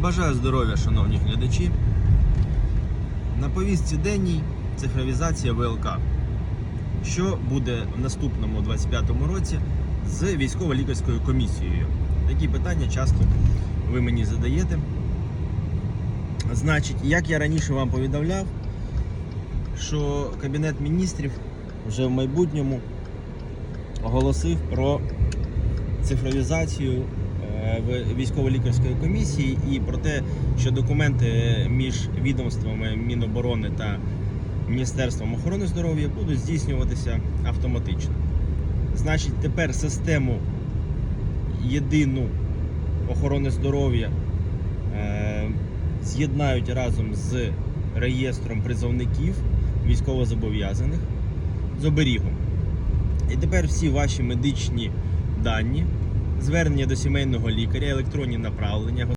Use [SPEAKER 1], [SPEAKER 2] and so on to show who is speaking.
[SPEAKER 1] Бажаю здоров'я, шановні глядачі. На повістці денній цифровізація ВЛК. Що буде в наступному 25-му році з військово-лікарською комісією? Такі питання часто ви мені задаєте. Значить, як я раніше вам повідомляв, що Кабінет міністрів вже в майбутньому оголосив про цифровізацію військово-лікарської комісії і про те, що документи між відомствами Міноборони та Міністерством охорони здоров'я будуть здійснюватися автоматично. Значить, тепер систему єдину охорони здоров'я е, з'єднають разом з реєстром призовників військовозобов'язаних з оберігом. І тепер всі ваші медичні дані, звернення до сімейного лікаря, електронні направлення,